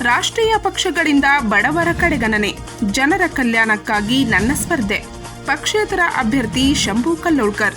ರಾಷ್ಟ್ರೀಯ ಪಕ್ಷಗಳಿಂದ ಬಡವರ ಕಡೆಗಣನೆ. ಜನರ ಕಲ್ಯಾಣಕ್ಕಾಗಿ ನನ್ನ ಸ್ಪರ್ಧೆ. ಪಕ್ಷೇತರ ಅಭ್ಯರ್ಥಿ ಶಂಭು ಕಲ್ಲೋಳ್ಕರ್.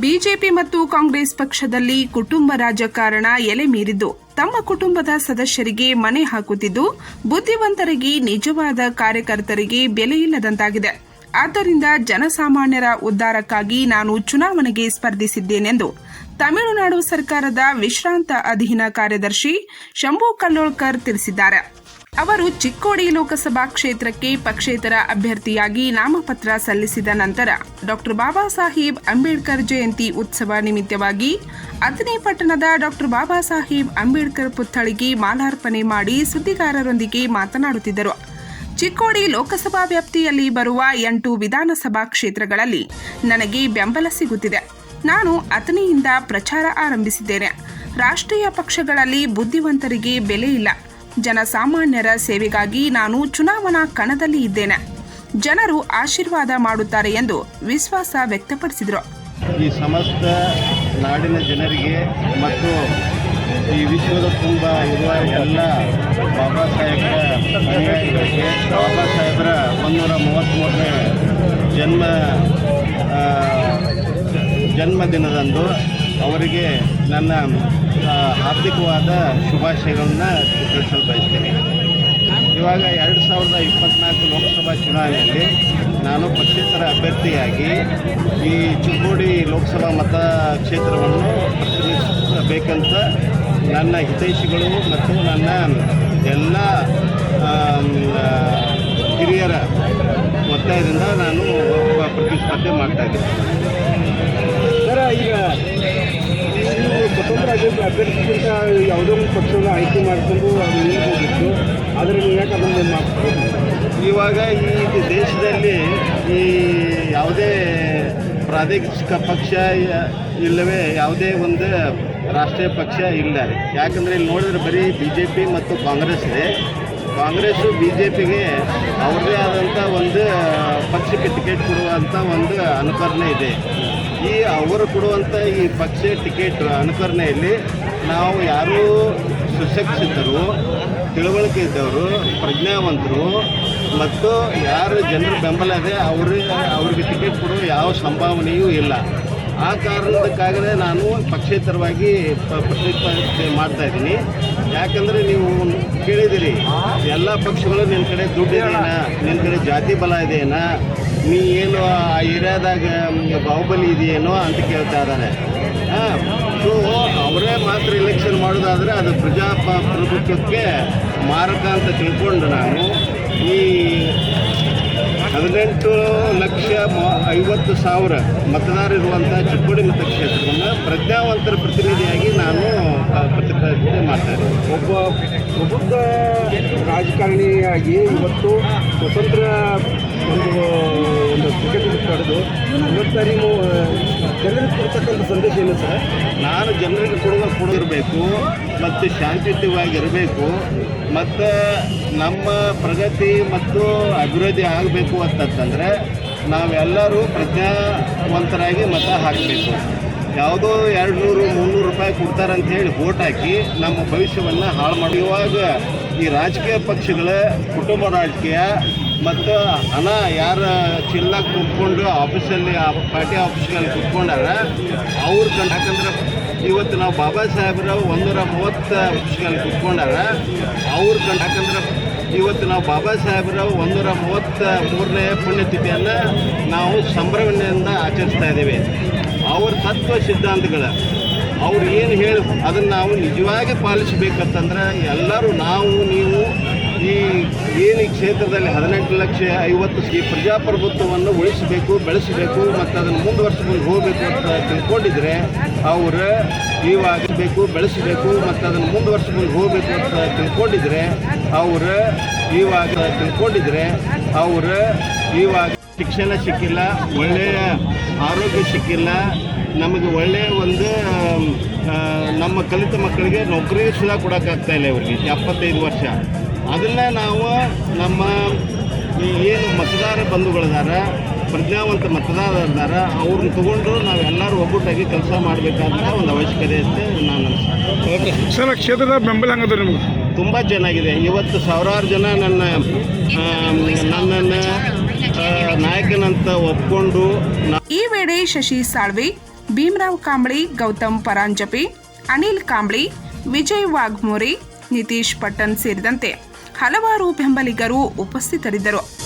ಬಿಜೆಪಿ ಮತ್ತು ಕಾಂಗ್ರೆಸ್ ಪಕ್ಷದಲ್ಲಿ ಕುಟುಂಬ ರಾಜಕಾರಣ ಎಲೆ ಮೀರಿದ್ದು, ತಮ್ಮ ಕುಟುಂಬದ ಸದಸ್ಯರಿಗೆ ಮನೆ ಹಾಕುತ್ತಿದ್ದು, ಬುದ್ಧಿವಂತರಿಗೆ ನಿಜವಾದ ಕಾರ್ಯಕರ್ತರಿಗೆ ಬೆಲೆ ಇಲ್ಲದಂತಾಗಿದೆ. ಆದ್ದರಿಂದ ಜನಸಾಮಾನ್ಯರ ಉದ್ಧಾರಕ್ಕಾಗಿ ನಾನು ಚುನಾವಣೆಗೆ ಸ್ಪರ್ಧಿಸಿದ್ದೇನೆಂದು ತಮಿಳುನಾಡು ಸರ್ಕಾರದ ವಿಶ್ರಾಂತ ಅಧೀನ ಕಾರ್ಯದರ್ಶಿ ಶಂಭು ಕಲ್ಲೋಳ್ಕರ್ ತಿಳಿಸಿದ್ದಾರೆ. ಅವರು ಚಿಕ್ಕೋಡಿ ಲೋಕಸಭಾ ಕ್ಷೇತ್ರಕ್ಕೆ ಪಕ್ಷೇತರ ಅಭ್ಯರ್ಥಿಯಾಗಿ ನಾಮಪತ್ರ ಸಲ್ಲಿಸಿದ ನಂತರ ಡಾಕ್ಟರ್ ಬಾಬಾ ಸಾಹೇಬ್ ಅಂಬೇಡ್ಕರ್ ಜಯಂತಿ ಉತ್ಸವ ನಿಮಿತ್ತವಾಗಿ ಅಥಣಿ ಪಟ್ಟಣದ ಡಾಕ್ಟರ್ ಬಾಬಾ ಸಾಹೇಬ್ ಅಂಬೇಡ್ಕರ್ ಪುತ್ಥಳಿಗೆ ಮಾಲಾರ್ಪಣೆ ಮಾಡಿ ಸುದ್ದಿಗಾರರೊಂದಿಗೆ ಮಾತನಾಡುತ್ತಿದ್ದರು. ಚಿಕ್ಕೋಡಿ ಲೋಕಸಭಾ ವ್ಯಾಪ್ತಿಯಲ್ಲಿ ಬರುವ ಎಂಟು ವಿಧಾನಸಭಾ ಕ್ಷೇತ್ರಗಳಲ್ಲಿ ನನಗೆ ಬೆಂಬಲ ಸಿಗುತ್ತಿದೆ. ನಾನು ಅಥಣಿಯಿಂದ ಪ್ರಚಾರ ಆರಂಭಿಸಿದ್ದೇನೆ. ರಾಷ್ಟ್ರೀಯ ಪಕ್ಷಗಳಲ್ಲಿ ಬುದ್ಧಿವಂತರಿಗೆ ಬೆಲೆ ಇಲ್ಲ. ಜನಸಾಮಾನ್ಯರ ಸೇವೆಗಾಗಿ ನಾನು ಚುನಾವಣಾ ಕಣದಲ್ಲಿ ಇದ್ದೇನೆ. ಜನರು ಆಶೀರ್ವಾದ ಮಾಡುತ್ತಾರೆ ಎಂದು ವಿಶ್ವಾಸ ವ್ಯಕ್ತಪಡಿಸಿದರು. ಈ ಸಮಸ್ತ ನಾಡಿನ ಜನರಿಗೆ ಮತ್ತು ಈ ವಿಶ್ವದ ತುಂಬ ಇರುವ ಎಲ್ಲ ಬಾಬಾ ಸಾಹೇಬರ ಬಾಬಾ ಸಾಹೇಬರ ಒಂದೂರ ಮೂವತ್ತ್ಮೂರನೇ ಜನ್ಮ ಜನ್ಮದಿನದಂದು ಅವರಿಗೆ ನನ್ನ ಆರ್ಥಿಕವಾದ ಶುಭಾಶಯಗಳನ್ನು ತಿಳಿಸಲು ಬಯಸ್ತೇನೆ. ಇವಾಗ ಎರಡು ಸಾವಿರದ ಇಪ್ಪತ್ನಾಲ್ಕು ಲೋಕಸಭಾ ಚುನಾವಣೆಯಲ್ಲಿ ನಾನು ಪಕ್ಷೇತರ ಅಭ್ಯರ್ಥಿಯಾಗಿ ಈ ಚಿಕ್ಕೋಡಿ ಲೋಕಸಭಾ ಮತಕ್ಷೇತ್ರವನ್ನು ಪ್ರತಿನಿಧಿಸಬೇಕಂತ ನನ್ನ ಹಿತೈಷಿಗಳು ಮತ್ತು ನನ್ನ ಎಲ್ಲ ಹಿರಿಯರ ಒತ್ತಾಯದಿಂದ ನಾನು ಪ್ರತಿಸ್ಪರ್ಧೆ ಮಾಡ್ತಾ ಅಭ್ಯರ್ಥಿ ಅಭ್ಯರ್ಥಿಗಿಂತ ಯಾವುದೋ ಒಂದು ಪಕ್ಷವನ್ನು ಆಯ್ಕೆ ಮಾಡಿಕೊಂಡು ಅದು ಹೋಗಿತ್ತು ಆದರೆ ಯಾಕೆ ಅದನ್ನು ಮಾಡ್ಬೋದು ಇವಾಗ ಈ ದೇಶದಲ್ಲಿ ಈ ಯಾವುದೇ ಪ್ರಾದೇಶಿಕ ಪಕ್ಷ ಇಲ್ಲವೇ ಯಾವುದೇ ಒಂದು ರಾಷ್ಟ್ರೀಯ ಪಕ್ಷ ಇಲ್ಲ. ಯಾಕಂದರೆ ಇಲ್ಲಿ ನೋಡಿದ್ರೆ ಬರೀ ಬಿ ಜೆ ಪಿ ಮತ್ತು ಕಾಂಗ್ರೆಸ್ ಇದೆ. ಕಾಂಗ್ರೆಸ್ಸು ಬಿ ಜೆ ಪಿಗೆ ಅವ್ರದೇ ಆದಂಥ ಒಂದು ಪಕ್ಷಕ್ಕೆ ಟಿಕೆಟ್ ಕೊಡುವಂಥ ಒಂದು ಅನುಕರಣೆ ಇದೆ. ಈ ಅವರು ಕೊಡುವಂಥ ಈ ಪಕ್ಷ ಟಿಕೆಟ್ ಅನುಕರಣೆಯಲ್ಲಿ ನಾವು ಯಾರೂ ಸುಶಿಕ್ಷಿತರು, ತಿಳುವಳಿಕೆ ಇದ್ದವರು, ಪ್ರಜ್ಞಾವಂತರು ಮತ್ತು ಯಾರು ಜನರ ಬೆಂಬಲ ಇದೆ, ಅವ್ರಿಗೆ ಅವ್ರಿಗೆ ಟಿಕೆಟ್ ಕೊಡುವ ಯಾವ ಸಂಭಾವನೆಯೂ ಇಲ್ಲ. ಆ ಕಾರಣಕ್ಕಾಗಲೇ ನಾನು ಪಕ್ಷೇತರವಾಗಿ ಪ್ರತಿಪಾದನೆ ಮಾಡ್ತಾ ಇದ್ದೀನಿ. ಯಾಕಂದರೆ ನೀವು ಕೇಳಿದಿರಿ. ಎಲ್ಲ ಪಕ್ಷಗಳು ನಿನ್ನ ಕಡೆ ದುಡ್ಡು ಇದೆಯಾ ನಿನ್ನ ಕಡೆ ಜಾತಿ ಬಲ ಇದೆಯೇನಾ ನೀ ಏನು ಆ ಏರಿಯಾದಾಗ ಬಾಹುಬಲಿ ಇದೆಯೇನೋ ಅಂತ ಕೇಳ್ತಾ ಇದ್ದಾರೆ ಸೊ ಅವರೇ ಮಾತ್ರ ಎಲೆಕ್ಷನ್ ಮಾಡೋದಾದರೆ ಅದು ಪ್ರಜಾಪ್ರಭುತ್ವಕ್ಕೆ ಮಾರಕ ಅಂತ ತಿಳ್ಕೊಂಡು ನಾನು ಈ ಹದಿನೆಂಟು ಲಕ್ಷ ಐವತ್ತು ಸಾವಿರ ಮತದಾರರಿರುವಂಥ ಚಿಕ್ಕೋಡಿ ಮತಕ್ಷೇತ್ರವನ್ನು ಪ್ರಜ್ಞಾವಂತರ ಪ್ರತಿನಿಧಿಯಾಗಿ ನಾನು ಆ, ಪ್ರತಿಪಾದನೆ ಮಾಡ್ತಾ ಇದ್ದೀನಿ ಒಬ್ಬ ಪ್ರಬುದ್ಧ ರಾಜಕಾರಣಿಯಾಗಿ ಇವತ್ತು ಸ್ವತಂತ್ರ ಒಂದು ಒಂದು ಟಿಕೆಟ್ ಪಡೆದು ಇವತ್ತು ನೀವು ಜನರಿಗೆ ಕೊಡ್ತಕ್ಕಂಥ ಸಂದೇಶ ಏನು ಸರ್? ನಾನು ಜನರಿಗೆ ಕೊಡುವ ಕೊಡಿರಬೇಕು ಮತ್ತು ಶಾಂತಿಯುತವಾಗಿರಬೇಕು ಮತ್ತು ನಮ್ಮ ಪ್ರಗತಿ ಮತ್ತು ಅಭಿವೃದ್ಧಿ ಆಗಬೇಕು ಅಂತಂತಂದರೆ ನಾವೆಲ್ಲರೂ ಪ್ರಜ್ಞಾವಂತರಾಗಿ ಮತ ಹಾಕಬೇಕು. ಯಾವುದೋ ಎರಡು ನೂರು ರೂಪಾಯಿ ಅಂತ ಹೇಳಿ ವೋಟ್ ಹಾಕಿ ನಮ್ಮ ಭವಿಷ್ಯವನ್ನು ಹಾಳು ಮಾಡಿ. ಈ ರಾಜಕೀಯ ಪಕ್ಷಗಳ ಕುಟುಂಬ ರಾಜಕೀಯ ಮತ್ತು ಹಣ ಯಾರ ಚಿಲ್ಲಾಗಿ ಕುತ್ಕೊಂಡು ಆಫೀಸಲ್ಲಿ ಪಾರ್ಟಿ ಆಫೀಸ್ಗಳಲ್ಲಿ ಕುತ್ಕೊಂಡಾರ ಅವ್ರ ಕಂಡು ಯಾಕಂದ್ರೆ ಇವತ್ತು ನಾವು ಬಾಬಾ ಸಾಹೇಬ್ರ ಒಂದೂರ ಮೂವತ್ತು ಆಫೀಸ್ಗಳಲ್ಲಿ ಕುತ್ಕೊಂಡಾರ ಅವ್ರ ಕಂಡು ಯಾಕಂದ್ರೆ ಇವತ್ತು ನಾವು ಬಾಬಾ ಸಾಹೇಬ್ರ ಒಂದೂರ ಮೂವತ್ತ ಮೂರನೇ ಪುಣ್ಯತಿಥಿಯನ್ನು ನಾವು ಸಂಭ್ರಮಣೆಯಿಂದ ಆಚರಿಸ್ತಾ ಇದ್ದೀವಿ. ಅವ್ರ ತತ್ವ ಸಿದ್ಧಾಂತಗಳ ಅವ್ರು ಏನು ಹೇಳಿ ಅದನ್ನು ನಾವು ನಿಜವಾಗಿ ಪಾಲಿಸಬೇಕಂತಂದ್ರೆ ಎಲ್ಲರೂ ನಾವು, ನೀವು ಈ ಏನು ಈ ಕ್ಷೇತ್ರದಲ್ಲಿ ಹದಿನೆಂಟು ಲಕ್ಷ ಐವತ್ತು ಈ ಪ್ರಜಾಪ್ರಭುತ್ವವನ್ನು ಉಳಿಸಬೇಕು, ಬೆಳೆಸಬೇಕು, ಮತ್ತು ಅದನ್ನು ಮುಂದುವರ್ಸ್ಕೊಂಡು ಹೋಗಬೇಕು ಅಂತ ತಿಳ್ಕೊಂಡಿದ್ರೆ ಅವರು ಇವಾಗಬೇಕು ಬೆಳೆಸಬೇಕು, ಮತ್ತು ಅದನ್ನು ಮುಂದುವರ್ಸ್ಕೊಂಡು ಹೋಗಬೇಕು ಅಂತ ತಿಳ್ಕೊಂಡಿದ್ರೆ ಅವರು ಇವಾಗ ತಿಳ್ಕೊಂಡಿದ್ರೆ ಅವರು ಇವಾಗ ಶಿಕ್ಷಣ ಸಿಕ್ಕಿಲ್ಲ ಒಳ್ಳೆಯ ಆರೋಗ್ಯ ಸಿಕ್ಕಿಲ್ಲ ನಮಗೆ ಒಳ್ಳೆಯ ಒಂದು ನಮ್ಮ ಕಲಿತ ಮಕ್ಕಳಿಗೆ ನೌಕರಿ ಸುಧಾ ಕೊಡೋಕ್ಕಾಗ್ತಾ ಇಲ್ಲ ಇವರಿಗೆ ಎಪ್ಪತ್ತೈದು ವರ್ಷ. ಅದನ್ನು ನಾವು ನಮ್ಮ ಏನು ಮತದಾರ ಬಂಧುಗಳಿದಾರ ಪ್ರಜ್ಞಾವಂತ ಮತದಾರರಿದ್ದಾರ ಅವ್ರನ್ನ ತಗೊಂಡು ನಾವೆಲ್ಲರೂ ಒಗ್ಗಟ್ಟಾಗಿ ಕೆಲಸ ಮಾಡಬೇಕಾದ ಒಂದು ಅವಶ್ಯಕತೆ ಅಂತ ನಾನು ಓಕೆ ಸರ್ ಕ್ಷೇತ್ರದ ಬೆಂಬಲ ಹಂಗದ ನಿಮ್ಗೆ? ತುಂಬ ಚೆನ್ನಾಗಿದೆ. ಇವತ್ತು ಸಾವಿರಾರು ಜನ ನನ್ನ ನನ್ನನ್ನು ನಾಯಕನಂತ ಒಪ್ಕೊಂಡು ಈ ವೇಳೆ ಶಶಿ ಸಾಳ್ವೆ, ಭೀಮರಾವ್ ಕಾಂಬಳಿ, ಗೌತಮ್ ಪರಾಂಜಪೆ, ಅನಿಲ್ ಕಾಂಬಳಿ, ವಿಜಯ್ ವಾಘ್ಮೋರೆ ನಿತೀಶ್ ಪಟ್ಟಣ್ ಸೇರಿದಂತೆ ಹಲವಾರು ಬೆಂಬಲಿಗರು ಉಪಸ್ಥಿತರಿದ್ದರು.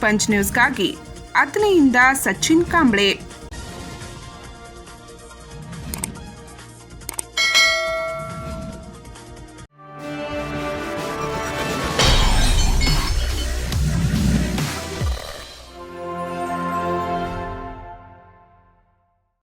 ಪಂಚ್ ನ್ಯೂಸ್ಗಾಗಿ ಅತ್ನೆಯಿಂದ ಸಚಿನ್ ಕಾಂಬ್ಳೆ